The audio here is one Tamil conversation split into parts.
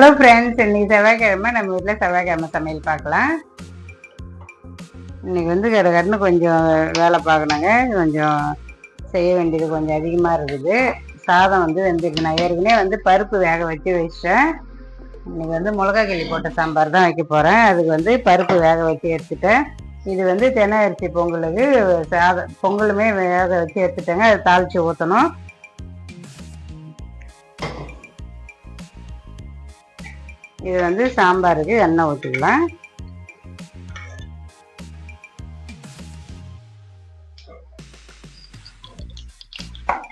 ஹலோ ஃப்ரெண்ட்ஸ் இன்னைக்கு செவ்வாய்க்கிழமை. நம்ம வீட்டில் செவ்வாய்க்கிழமை சமையல் பார்க்கலாம். இன்னைக்கு வந்து கடன்னு கொஞ்சம் வேலை பார்க்கணுங்க. கொஞ்சம் செய்ய வேண்டியது கொஞ்சம் அதிகமாக இருக்குது. சாதம் வந்து வெந்திருக்கு. நான் ஏற்கனவே வந்து பருப்பு வேக வச்சு வச்சிட்டேன் இன்னைக்கு வந்து மிளகா கிளி போட்ட சாம்பார் தான் வைக்க போகிறேன் அதுக்கு வந்து பருப்பு வேக வச்சு எடுத்துட்டேன். இது வந்து தென்னை அரிசி பொங்கலுக்கு சாதம் பொங்கலுமே வேக வச்சு எடுத்துட்டேங்க. அதை தாளித்து ஊற்றணும் இது வந்து சாம்பாருக்கு எண்ணெய் ஊற்றிக்கலாம்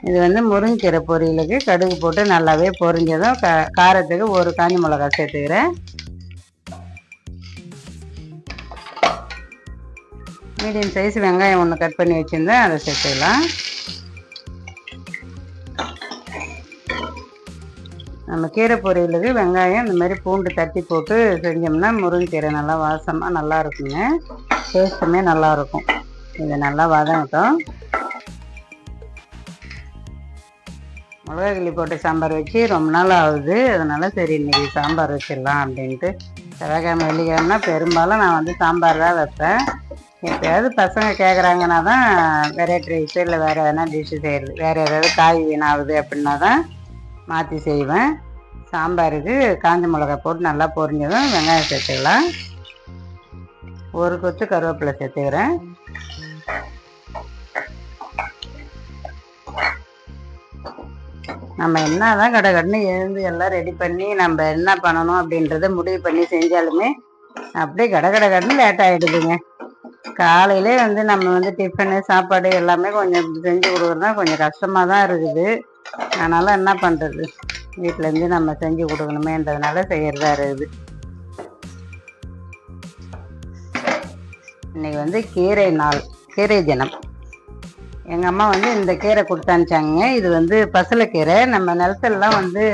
இது வந்து முருங்கைக்கீரை பொரியலுக்கு கடுகு போட்டு நல்லாவே பொரிஞ்சதும் க காரத்துக்கு ஒரு காஞ்சி மிளகாய் சேர்த்துக்கிறேன். மீடியம் சைஸ் வெங்காயம் ஒன்று கட் பண்ணி வச்சுருந்தேன் அதை சேர்த்துக்கலாம். நம்ம கீரை பொரியலுக்கு வெங்காயம் இந்த மாதிரி பூண்டு தட்டி போட்டு செஞ்சோம்னா முருங்கைக்கீரை நல்லா வாசமாக நல்லா இருக்குங்க. டேஸ்ட்டுமே நல்லா இருக்கும். இது நல்லா வதங்கட்டும். மிளகா போட்டு சாம்பார் வச்சு ரொம்ப நாள் ஆகுது. அதனால் சரி இன்றைக்கி சாம்பார் வச்சிடலாம் அப்படின்ட்டு. செவ்வாய்க்கிழமை வெள்ளிக்கிழமைனா பெரும்பாலும் நான் வந்து சாம்பார் தான் வைப்பேன். எப்போயாவது பசங்க கேட்குறாங்கன்னா தான் வெரைட்டி ரைஸு இல்லை வேறு எதனா டிஷ்ஷு செய்கிறது வேறு ஏதாவது காய் வீணாகுது அப்படின்னா தான் மாற்றி செய்வேன். சாம்பாருக்கு காஞ்ச மிளகாய் போட்டு நல்லா பொரிஞ்சதும் வெங்காயம் சேர்த்துக்கலாம். ஒரு கொத்து கருவேப்பிலை சேர்த்துக்கிறேன். நம்ம என்ன தான் கடை கடன்னு எழுந்து எல்லாம் ரெடி பண்ணி நம்ம என்ன பண்ணணும் அப்படின்றத முடிவு பண்ணி செஞ்சாலுமே அப்படியே கடை கடை கடனு லேட் ஆகிடுதுங்க காலையிலே வந்து நம்ம வந்து டிஃபனு சாப்பாடு எல்லாமே கொஞ்சம் செஞ்சு கொடுக்குறதுனா கொஞ்சம் கஷ்டமாக தான் இருக்குது. ஆனாலும் என்ன பண்ணுறது வீட்டிலேருந்து நம்ம செஞ்சு கொடுக்கணுமேன்றதுனால செய்கிறதா இருக்குது இன்னைக்கு வந்து கீரை நாள் கீரை தினம். எங்கள் அம்மா வந்து இந்த கீரை கொடுத்தானுச்சாங்க இது வந்து பசலைக்கீரை நம்ம நிலத்துலலாம் வந்து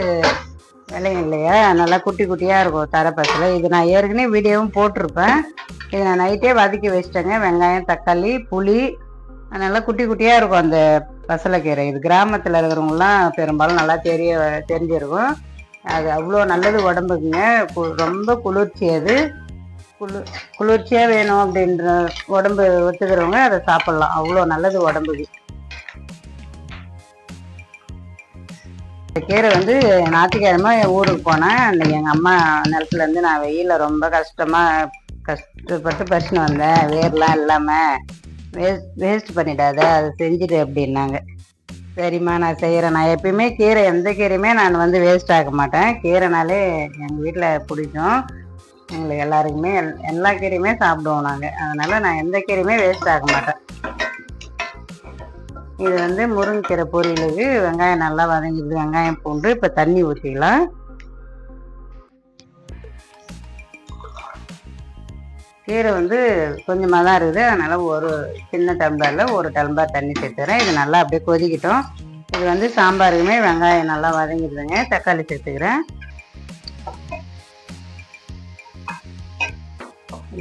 விளையும் இல்லையா? நல்லா குட்டி குட்டியாக இருக்கும் தர பசலை. இது நான் ஏற்கனவே வீடியோவும் போட்டிருப்பேன். இது நான் நைட்டே வதக்கி வச்சிட்டேங்க. வெங்காயம் தக்காளி புளி அதனால குட்டி குட்டியாக இருக்கும் அந்த பசலைக்கீரை இது கிராமத்தில் இருக்கிறவங்களாம் பெரும்பாலும் நல்லா தெரிய தெரிஞ்சிருக்கும். அது அவ்வளோ நல்லது உடம்புக்குங்க. கு- ரொம்ப குளிர்ச்சி அது. குளு குளிர்ச்சியாக வேணும் அப்படின்ற உடம்பு ஒத்துக்கிறவங்க அதை சாப்பிட்லாம். அவ்வளோ நல்லது உடம்புக்கு. இந்த கீரை வந்து ஞாயிற்றுக்கிழமை ஊருக்கு போனேன். அன்னைக்கு எங்கள் அம்மா நிலத்துலேருந்து நான் வெயிலில் ரொம்ப கஷ்டமாக கஷ்டப்பட்டு பறிச்சுன்னு வந்தேன். வேர்லாம் இல்லாமல் வேஸ்ட் வேஸ்ட் பண்ணிடாத அதை செஞ்சுட்டு அப்படின்னாங்க. சரிம்மா நான் செய்கிறேன் நான் எப்பயுமே கீரை எந்த கீரையுமே நான் வந்து வேஸ்ட் ஆக மாட்டேன். கீரைனாலே எங்கள் வீட்டில் பிடிக்கும். எங்களுக்கு எல்லாருக்குமே எல்- எல்லா கீரையுமே சாப்பிடுவோம் நாங்கள் அதனால் நான் எந்த கீரையுமே வேஸ்ட் ஆக மாட்டேன். இது வந்து முருங்கைக்கீரை பொரியலுக்கு வெங்காயம் நல்லா வதங்கிடுது. வெங்காயம் பூண்டு இப்போ தண்ணி ஊற்றிக்கலாம் கீரை வந்து கொஞ்சமாக தான் இருக்குது. அதனால் ஒரு சின்ன டம்ளரில் ஒரு டம்ளர் தண்ணி சேர்த்துக்கிறேன் இது நல்லா அப்படியே கொதிக்கட்டும். இது வந்து சாம்பாருக்குமே வெங்காயம் நல்லா வதங்கிடுதுங்க. தக்காளி சேர்த்துக்கிறேன்.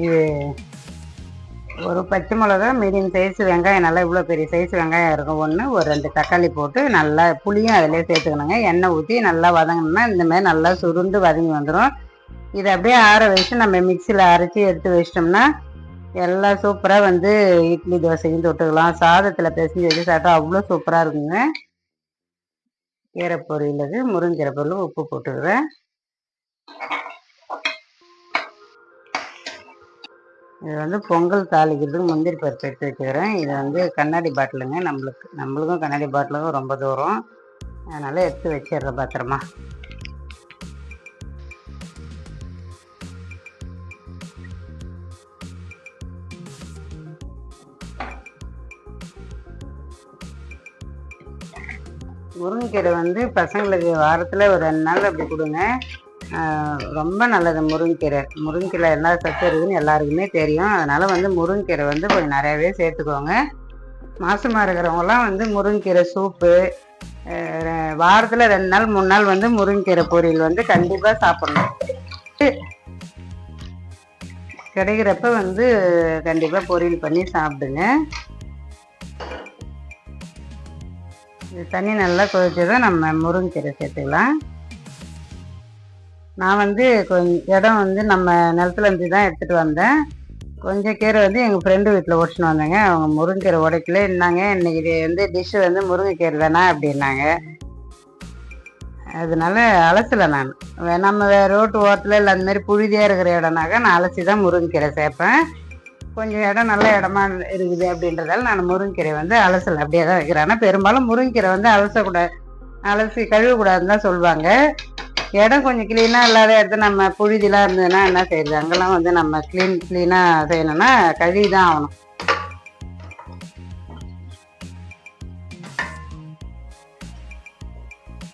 இது ஒரு பச்சை மிளகா மீடியம் சைஸ் வெங்காயம். நல்லா இவ்வளோ பெரிய சைஸ் வெங்காயம் இருக்கும். ஒன்று ஒரு ரெண்டு தக்காளி போட்டு நல்லா புளியும் அதிலே சேர்த்துக்கணுங்க. எண்ணெய் ஊற்றி நல்லா வதங்கணும்னா இந்தமாதிரி நல்லா சுருண்டு வதங்கி வந்துடும் இதை அப்படியே ஆற வச்சு நம்ம மிக்சியில் அரைச்சி எடுத்து வச்சிட்டோம்னா எல்லாம் சூப்பராக வந்து இட்லி தோசையும் தொட்டுக்கலாம். சாதத்தில் பிசைஞ்சு வச்சு சாப்பிட்டா அவ்வளோ சூப்பராக இருக்குங்க. கீரை பொரியலுக்கு முருங்கீரை பொருள் உப்பு போட்டுக்கிறேன். இது வந்து பொங்கல் தாளிக்கிறதுக்கு முந்திரி பருப்பு எடுத்து வச்சுக்கிறேன். இது வந்து கண்ணாடி பாட்டிலுங்க. நம்மளுக்கு நம்மளுக்கும் கண்ணாடி பாட்டிலுக்கும் ரொம்ப தூரம். அதனால் எடுத்து வச்சிடுறேன் பத்திரமா. முருங்கைக்கீரை வந்து பசங்களுக்கு வாரத்தில் ஒரு ரெண்டு நாள் அப்படி கொடுங்க. ரொம்ப நல்லது முருங்கைக்கீரை முருங்கைக்கீரை எல்லா சத்து இருக்குதுன்னு எல்லாருக்குமே தெரியும். அதனால் வந்து முருங்கைக்கீரை வந்து கொஞ்சம் நிறையாவே சேர்த்துக்கோங்க. மாசமாக இருக்கிறவங்கலாம் வந்து முருங்கைக்கீரை சூப்பு வாரத்தில் ரெண்டு நாள் மூணு நாள் வந்து முருங்கைக்கீரை பொரியல் வந்து கண்டிப்பாக சாப்பிடணும். கிடைக்கிறப்ப வந்து கண்டிப்பாக பொரியல் பண்ணி சாப்பிடுங்க. இது தண்ணி நல்லா கொதிச்சதும் நம்ம முருங்கைக்கீரை சேர்த்துக்கலாம். நான் வந்து கொஞ்சம் இடம் வந்து நம்ம நிலத்துல இருந்து தான் எடுத்துகிட்டு வந்தேன். கொஞ்சம் கீரை வந்து எங்கள் ஃப்ரெண்டு வீட்டில் ஒடிச்சுன்னு வந்தேங்க. அவங்க முருங்கைக்கீரை உடைக்கல. இருந்தாங்க இன்னைக்கு இது வந்து டிஷ்ஷு வந்து முருங்கைக்கீரை தானே அப்படின்னாங்க. அதனால அலசலை நான். வே- நம்ம ரோட்டு ஓரத்தில் இல்லை அந்தமாதிரி புழுதியாக இருக்கிற இடம்னாக்கா நான் அலசி தான் முருங்கைக்கீரை சேர்ப்பேன். கொஞ்சம் இடம் நல்ல இடமா இருக்குது அப்படின்றதால நான் முருங்கைக்கீரை வந்து அலசல் அப்படியே தான் வைக்கிறேன். ஆனால் பெரும்பாலும் முருங்கைக்கீரை வந்து அலசக்கூடாது அலசி கழுவக்கூடாதுன்னு தான் சொல்லுவாங்க. இடம் கொஞ்சம் க்ளீனாக இல்லாத இடத்துல நம்ம புழுதிலாம் இருந்ததுன்னா என்ன செய்யுது அங்கெல்லாம் வந்து நம்ம க்ளீன் க்ளீனாக செய்யணும்னா கழுவி தான் ஆகணும்.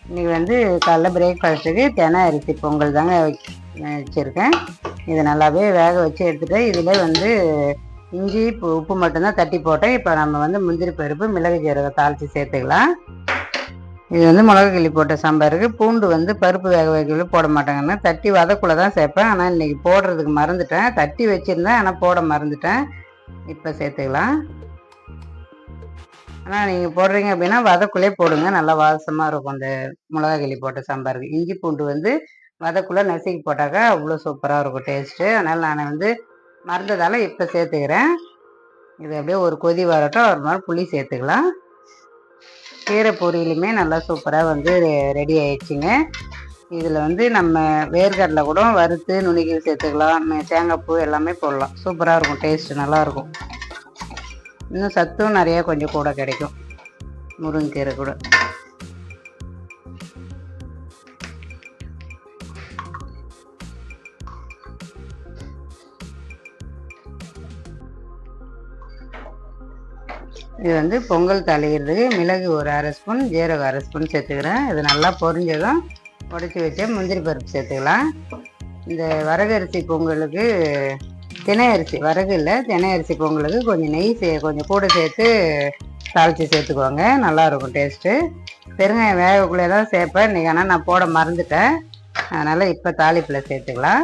இன்னைக்கு வந்து காலைல பிரேக்ஃபாஸ்ட்டுக்கு தினை அரிசி பொங்கல் தாங்க வச்- வச்சுருக்கேன். இது நல்லாவே வேக வச்சு எடுத்துகிட்டு இதில் வந்து இஞ்சி உப்பு மட்டும்தான் தட்டி போட்டேன். இப்போ நம்ம வந்து முந்திரி பருப்பு மிளகு ஜீரகம் தாளித்து சேர்த்துக்கலாம். இது வந்து மிளகு கிள்ளி போட்ட சாம்பாருக்கு பூண்டு வந்து பருப்பு வேக வைக்கல போட மாட்டாங்கன்னா. தட்டி வதக்குள்ளே தான் சேர்ப்பேன். ஆனால் இன்றைக்கி போடுறதுக்கு மறந்துட்டேன். தட்டி வச்சுருந்தேன் ஆனால் போட மறந்துட்டேன். இப்போ சேர்த்துக்கலாம். ஆனால் நீங்கள் போடுறீங்க அப்படின்னா வதக்குள்ளே போடுங்க. நல்லா வாசமாக இருக்கும் அந்த மிளகா கிள்ளி போட்ட சாம்பாருக்கு. இஞ்சி பூண்டு வந்து வதக்குள்ளே நசுக்கி போட்டாக்கா அவ்வளோ சூப்பராக இருக்கும் டேஸ்ட்டு. அதனால் நான் வந்து மறந்ததால் இப்போ சேர்த்துக்கிறேன். இது அப்படியே ஒரு கொதி வரட்டும். ஒரு மாதிரி புளி சேர்த்துக்கலாம். கீரை பொரியலுமே நல்லா சூப்பராக வந்து ரெடி ஆயிடுச்சுங்க. இதில் வந்து நம்ம வேர்க்கடலை கூட வறுத்து நுணுக்கி சேர்த்துக்கலாம். தேங்காய் பூ எல்லாமே போடலாம். சூப்பராக இருக்கும் டேஸ்ட்டு நல்லாயிருக்கும் இன்னும் சத்தும் நிறையா கொஞ்சம் கூட கிடைக்கும். முருங்கைக்கீரை கூட. இது வந்து பொங்கல் தாளிக்கிறதுக்கு மிளகு ஒரு அரை ஸ்பூன் ஜீரகம் அரை ஸ்பூன் சேர்த்துக்கிறேன். இது நல்லா பொரிஞ்சதும் உடச்சி வச்ச முந்திரி பருப்பு சேர்த்துக்கலாம். இந்த வரகரிசி பொங்கலுக்கு தினை அரிசி வரகு இல்லை தினை அரிசி பொங்கலுக்கு கொஞ்சம் நெய் சே கொஞ்சம் கூட சேர்த்து தாளித்து சேர்த்துக்குவாங்க நல்லாயிருக்கும் டேஸ்ட்டு பெருங்காயம் வேகக்குள்ளே தான் சேர்ப்பேன். இன்றைக்கி ஆனால் நான் போட மறந்துட்டேன். அதனால் இப்போ தாளிப்பில் சேர்த்துக்கலாம்.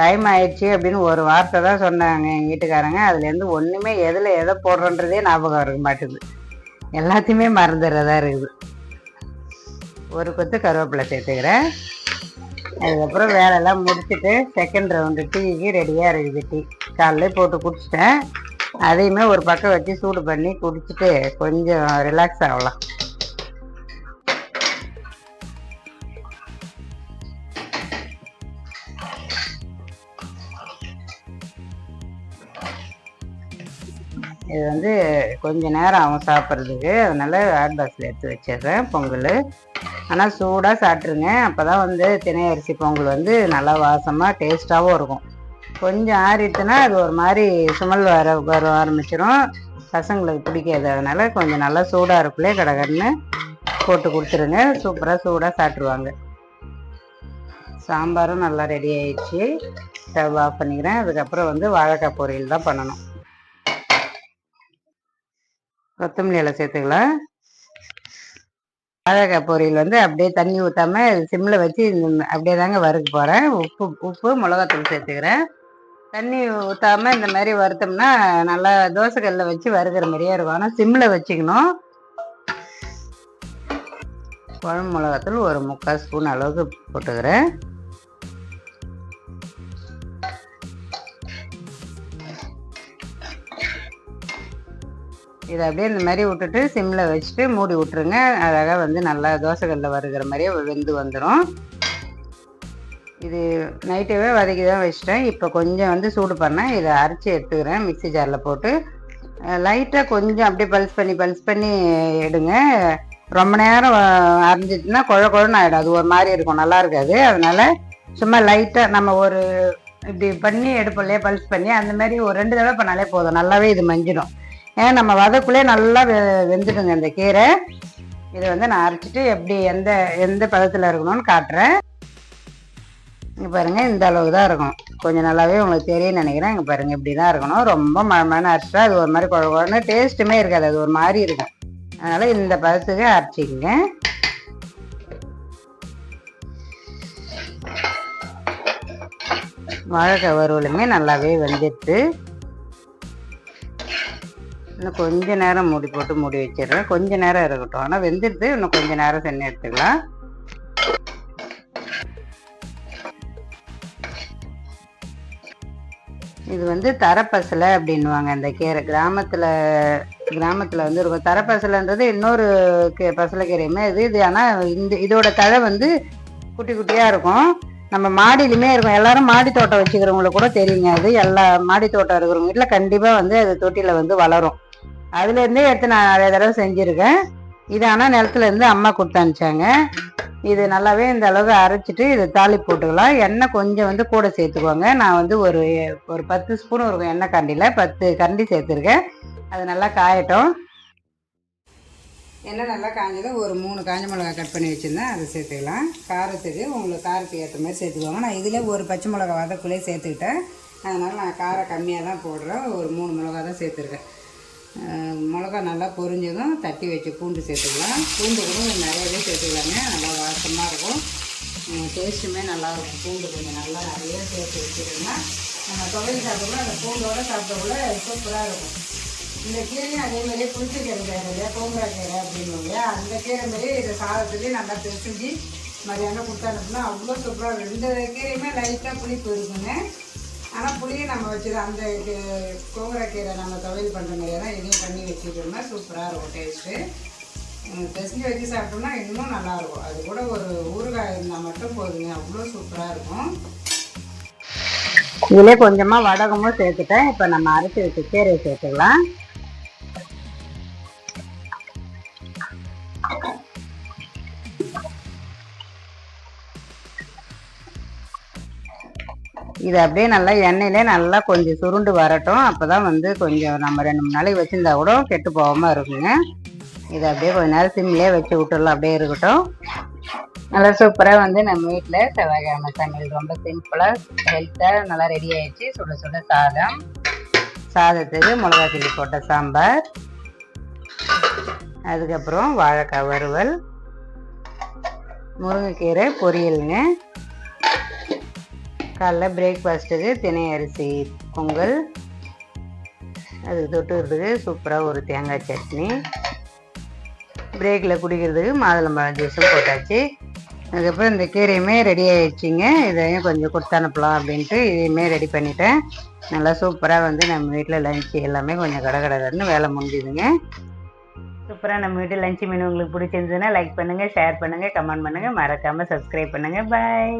டைம் ஆயிடுச்சு அப்படின்னு ஒரு வார்த்தை தான் சொன்னாங்க எங்கள் வீட்டுக்காரங்க. அதுலேருந்து ஒன்றுமே எதில் எதை போடுறன்றதே ஞாபகம் இருக்க மாட்டேங்குது எல்லாத்தையுமே மறந்துடுறதா இருக்குது. ஒரு கொத்து கருவேப்பிலை சேர்த்துக்கிறேன். அதுக்கப்புறம் வேலையெல்லாம் முடிச்சுட்டு செகண்ட் ரவுண்டு டீக்கு ரெடியாக இருக்குது டீ காலையில போட்டு குடிச்சிட்டேன். அதையுமே ஒரு பக்கம் வச்சு சூடு பண்ணி குடிச்சிட்டு கொஞ்சம் ரிலாக்ஸ் ஆகலாம். இது வந்து கொஞ்ச நேரம் ஆகும் சாப்பிட்றதுக்கு. அதனால் ஹாட் பாக்ஸில் எடுத்து வச்சிடுறேன் பொங்கல். ஆனால் சூடாக சாப்பிட்ருங்க அப்போ தான் வந்து தினை அரிசி பொங்கல் வந்து நல்லா வாசமாக டேஸ்ட்டாகவும் இருக்கும். கொஞ்சம் ஆறிட்டுனா அது ஒரு மாதிரி சுமல் வர வர ஆரம்பிச்சிடும் பசங்களுக்கு பிடிக்காது. அதனால் கொஞ்சம் நல்லா சூடாக இருக்குள்ளே கடகடன்னு போட்டு கொடுத்துருங்க. சூப்பராக சூடாக சாப்பிட்ருவாங்க சாம்பாரும் நல்லா ரெடி ஆயிடுச்சு. ஸ்டவ் ஆஃப் பண்ணிக்கிறேன். அதுக்கப்புறம் வந்து வாழைக்காய் பொரியல் தான் பண்ணணும். கொத்தமல்லி இலை சேர்த்துக்கலாம். பாதகாய் பொரியல் வந்து அப்படியே தண்ணி ஊற்றாம சிம்மில் வச்சு இந்த- அப்படியே தாங்க வறுக்க போகிறேன் உப்பு உப்பு மிளகாத்தூள் சேர்த்துக்கிறேன். தண்ணி ஊற்றாம இந்த மாதிரி வறுத்தோம்னா நல்லா தோசைக்கல்ல வச்சு வறுக்கிற மாதிரியே இருக்கும். ஆனால் சிம்மில் வச்சுக்கணும். குழம்பு மிளகாத்தூள் ஒரு முக்கால் ஸ்பூன் அளவுக்கு போட்டுக்கிறேன். இதை அப்படியே இந்த மாதிரி விட்டுட்டு சிம்மில் வச்சுட்டு மூடி விட்டுருங்க. அழகாக வந்து நல்லா தோசைக்கல்லில் வருகிற மாதிரியே வெந்து வந்துடும் இது நைட்டவே வதக்கி தான் வச்சிட்டேன். இப்போ கொஞ்சம் வந்து சூடு பண்ணேன் இதை அரைச்சி எடுத்துக்கிறேன். மிக்ஸி ஜாரில் போட்டு. லைட்டாக கொஞ்சம் அப்படியே பல்ஸ் பண்ணி பல்ஸ் பண்ணி எடுங்க. ரொம்ப நேரம் அரைஞ்சிட்டுனா குழ குழன்னு ஆகிடும் அது ஒரு மாதிரி இருக்கும். நல்லா இருக்காது. அதனால் சும்மா லைட்டாக நம்ம ஒரு இப்படி பண்ணி எடுப்போம் இல்லையா? பல்ஸ் பண்ணி அந்த மாதிரி ஒரு ரெண்டு தடவை பண்ணாலே போதும். நல்லாவே இது மஞ்சிடும். ஏன்னா நம்ம வதக்குள்ளே நல்லா வெ வெந்துடுங்க இந்த கீரை. இதை வந்து நான் அரைச்சிட்டு எப்படி எந்த எந்த பதத்தில் இருக்கணும்னு காட்டுறேன். இங்கே பாருங்க இந்த அளவு தான் இருக்கும். கொஞ்சம் நல்லாவே உங்களுக்கு தெரியும்னு நினைக்கிறேன். இங்கே பாருங்கள் இப்படி தான் இருக்கணும். ரொம்ப மழமான அரைச்சிட்டா அது ஒரு மாதிரி குழ டேஸ்ட்டுமே இருக்காது. அது ஒரு மாதிரி இருக்கும். அதனால் இந்த பதத்துக்கு அரைச்சிக்கங்க. வாழைக்காய் வறுவலுமே நல்லாவே வெந்துடுது இன்னும் கொஞ்சம் நேரம் மூடி போட்டு மூடி வச்சிடுறேன். கொஞ்ச நேரம் இருக்கட்டும். ஆனால் வெந்துடுது. இன்னும் கொஞ்சம் நேரம் சென்று எடுத்துக்கலாம். இது வந்து தரப்பசலை அப்படின்வாங்க இந்த கீரை கிராமத்தில் கிராமத்தில் வந்து இருக்கும் தரப்பசலைன்றது இன்னொரு கீ பசலைக்கீரையுமே இது. இது ஆனால் இந்த இதோட தழை வந்து குட்டி குட்டியாக இருக்கும். நம்ம மாடியிலுமே இருக்கும். எல்லாரும் மாடி தோட்டம் வச்சுக்கிறவங்களுக்கு கூட தெரியுங்க. அது எல்லா மாடி தோட்டம் இருக்கிறவங்க வீட்டில் கண்டிப்பாக வந்து அது தொட்டியில் வந்து வளரும். அதுலேருந்தே எடுத்து நான் நிறைய தடவை செஞ்சுருக்கேன். இது ஆனால் நிலத்துலேருந்து அம்மா கொடுத்து அனுப்பிச்சாங்க. இது நல்லாவே இந்த அளவுக்கு அரைச்சிட்டு இது தாளி போட்டுக்கலாம். எண்ணெய் கொஞ்சம் வந்து கூட சேர்த்துக்கோங்க. நான் வந்து ஒரு ஒரு பத்து ஸ்பூன் இருக்கும் எண்ணெய் கண்டியில் பத்து கண்டி சேர்த்துருக்கேன். அது நல்லா காயட்டும். எண்ணெய் நல்லா காஞ்சதும் ஒரு மூணு காஞ்ச மிளகா கட் பண்ணி வச்சுருந்தேன். அதை சேர்த்துக்கலாம். காரத்துக்கு உங்களுக்கு காரத்துக்கு ஏற்ற மாதிரி சேர்த்துக்கோங்க. நான் இதில் ஒரு பச்சை மிளகா வதக்குள்ளே சேர்த்துக்கிட்டேன். அதனால் நான் காரம் கம்மியாக தான் போடுறேன். ஒரு மூணு மிளகா தான் சேர்த்துருக்கேன். மிளகா நல்லா பொரிஞ்சதும் தட்டி வச்சு பூண்டு சேர்த்துக்கலாம். பூண்டு கூட நிறையவே சேர்த்துக்கலாங்க. நல்லா வாசமாக இருக்கும். டேஸ்ட்டுமே நல்லாயிருக்கும் பூண்டு கொஞ்சம் நல்லா நிறைய சேர்த்து வச்சுருந்தா நம்ம துவையல் சாப்பிடக்குள்ள அந்த பூண்டோட சாப்பிடக்குள்ள சூப்பராக இருக்கும். இந்த கீரையும் அதே மாதிரியே புளிச்ச கீரை இல்லையா? கோங்கரா கீரை அப்படின்னு இல்லையா? அந்த கீரை மாதிரியே இதை சாதத்துலேயே நல்லா பிசைஞ்சு மதியானம் கொடுத்து அனுப்புனா அவ்வளோ சூப்பராக இருக்கும். இந்த கீரையுமே லைட்டாக புளிப்பு இருக்குங்க. ஆனால் புளியை நம்ம வச்சுரு அந்த கீ- கீரை நம்ம துவையல் பண்ணுற மாதிரியே தான் இதையும் பண்ணி வச்சுட்டோம்னா சூப்பராக இருக்கும் டேஸ்ட்டு பெசஞ்சு வச்சு சாப்பிட்டோம்னா இன்னும் நல்லாயிருக்கும் அது கூட ஒரு ஊறுகாய் இருந்தால் மட்டும் போதுங்க. அவ்வளோ சூப்பராக இருக்கும். இதிலே கொஞ்சமாக வடகமும் சேர்த்துட்டேன். இப்போ நம்ம அரைச்சி வச்சு கீரையை சேர்த்துக்கலாம் இது அப்படியே நல்லா எண்ணெயிலே நல்லா கொஞ்சம் சுருண்டு வரட்டும். அப்போ தான் வந்து கொஞ்சம் நம்ம ரெண்டு மூணு நாளைக்கு வச்சுருந்தா கூட கெட்டு போகாமல் இருக்குங்க. இதை அப்படியே கொஞ்ச நேரம் சிம்லேயே வச்சு விட்டுடலாம் அப்படியே இருக்கட்டும். நல்லா சூப்பராக வந்து நம்ம வீட்டில் செவ்வாய்க்கிழமை சமையல் ரொம்ப சிம்பிளாக ஹெல்த்தாக நல்லா ரெடி ஆயிடுச்சு. சுட சுட சாதம் சாதத்துக்கு மிளகா கிள்ளி போட்ட சாம்பார் அதுக்கப்புறம் வாழைக்காய் வறுவல் முருங்கைக்கீரை பொரியலுங்க. காலைல பிரேக்ஃபாஸ்ட்டுக்கு தினை அரிசி பொங்கல். அதுக்கு தொட்டுக்கிறதுக்கு சூப்பராக ஒரு தேங்காய் சட்னி. பிரேக்கில் குடிக்கிறதுக்கு மாதுளம்பழம் ஜூஸும் போட்டாச்சு. அதுக்கப்புறம் இந்த கீரையுமே ரெடி ஆகிடுச்சிங்க இதையும் கொஞ்சம் கொடுத்து அனுப்பலாம் அப்படின்ட்டு இதையுமே ரெடி பண்ணிட்டேன். நல்லா சூப்பராக வந்து நம்ம வீட்டில் லஞ்சு எல்லாமே கொஞ்சம் கடை கடைன்னு வேலை முடிஞ்சுதுங்க. சூப்பராக நம்ம வீட்டு லஞ்சு மீன் உங்களுக்கு பிடிச்சிருந்ததுன்னா லைக் பண்ணுங்கள் ஷேர் பண்ணுங்கள் கமெண்ட் பண்ணுங்கள் மறக்காமல் சப்ஸ்கிரைப் பண்ணுங்கள் பாய்